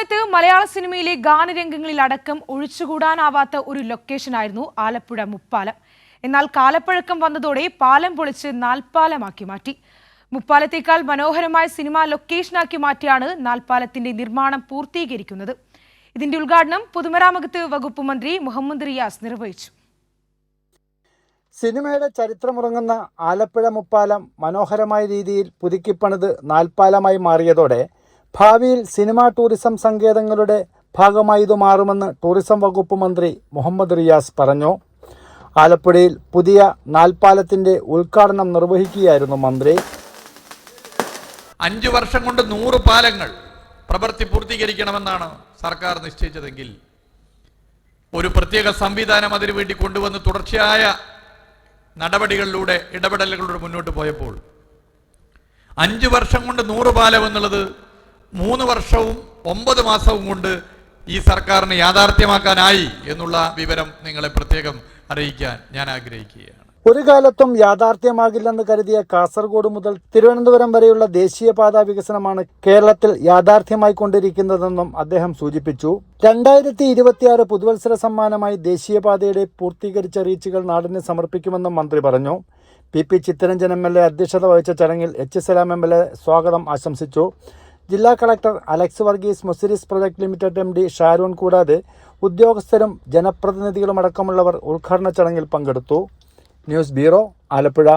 കാലത്ത് മലയാള സിനിമയിലെ ഗാനരംഗങ്ങളിൽ അടക്കം ഒഴിച്ചുകൂടാനാവാത്ത ഒരു ലൊക്കേഷനായിരുന്നു ആലപ്പുഴ മുപ്പാലം. എന്നാൽ കാലപ്പഴക്കം വന്നതോടെ പാലം പൊളിച്ച് നാൽപ്പാലമാക്കി മാറ്റി. മുപ്പാലത്തേക്കാൾ മനോഹരമായ സിനിമാ ലൊക്കേഷനാക്കി മാറ്റിയാണ് നാൽപ്പാലത്തിന്റെ നിർമ്മാണം പൂർത്തീകരിക്കുന്നത്. ഇതിന്റെ ഉദ്ഘാടനം പൊതുമരാമത്ത് വകുപ്പ് മന്ത്രി മുഹമ്മദ് റിയാസ് നിർവഹിച്ചു. സിനിമയുടെ ചരിത്രമുറങ്ങുന്ന ആലപ്പുഴ മുപ്പാലം മനോഹരമായ രീതിയിൽ പുതുക്കിപ്പണിത് നാൽപ്പാലമായി മാറിയതോടെ ഭാവിയിൽ സിനിമാ ടൂറിസം സങ്കേതങ്ങളുടെ ഭാഗമായി ഇത് മാറുമെന്ന് ടൂറിസം വകുപ്പ് മന്ത്രി മുഹമ്മദ് റിയാസ് പറഞ്ഞു. ആലപ്പുഴയിൽ പുതിയ നാൽപ്പാലത്തിന്റെ ഉദ്ഘാടനം നിർവഹിക്കുകയായിരുന്നു മന്ത്രി. അഞ്ചു വർഷം കൊണ്ട് നൂറ് പാലങ്ങൾ പ്രവൃത്തി പൂർത്തീകരിക്കണമെന്നാണ് സർക്കാർ നിശ്ചയിച്ചതെങ്കിൽ ഒരു പ്രത്യേക സംവിധാനം അതിനു വേണ്ടി കൊണ്ടുവന്ന് തുടർച്ചയായ നടപടികളിലൂടെ ഇടപെടലുകളിലൂടെ മുന്നോട്ട് പോയപ്പോൾ അഞ്ചു വർഷം കൊണ്ട് നൂറ് പാലം എന്നുള്ളത് മൂന്ന് വർഷവും ഒമ്പത് മാസവും കൊണ്ട് ഈ സർക്കാരിന് യാഥാർത്ഥ്യമാക്കാനായി എന്നുള്ള വിവരം നിങ്ങളെ പ്രത്യേകം അറിയിക്കാൻ ഞാൻ ആഗ്രഹിക്കുകയാണ്. ഒരു കാലത്തും യാഥാർത്ഥ്യമാകില്ലെന്ന് കരുതിയ കാസർഗോഡ് മുതൽ തിരുവനന്തപുരം വരെയുള്ള ദേശീയപാത വികസനമാണ് കേരളത്തിൽ യാഥാർത്ഥ്യമായി കൊണ്ടിരിക്കുന്നതെന്നും അദ്ദേഹം സൂചിപ്പിച്ചു. രണ്ടായിരത്തി ഇരുപത്തിയാറ് പുതുവത്സര സമ്മാനമായി ദേശീയപാതയുടെ പൂർത്തീകരിച്ച റീച്ചുകൾ നാടിന് സമർപ്പിക്കുമെന്നും മന്ത്രി പറഞ്ഞു. P P Chitharanjan M L A അധ്യക്ഷത വഹിച്ച ചടങ്ങിൽ H Salam M L A സ്വാഗതം ആശംസിച്ചു. ജില്ലാ collector Alex Varghese Muziris project limited M D Sharoon കൂടാതെ ഉദ്യോഗസ്ഥരും ജനപ്രതിനിധികളുമടക്കമുള്ളവർ ഉദ്ഘാടന ചടങ്ങിൽ പങ്കെടുത്തു. News bureau Alappuzha.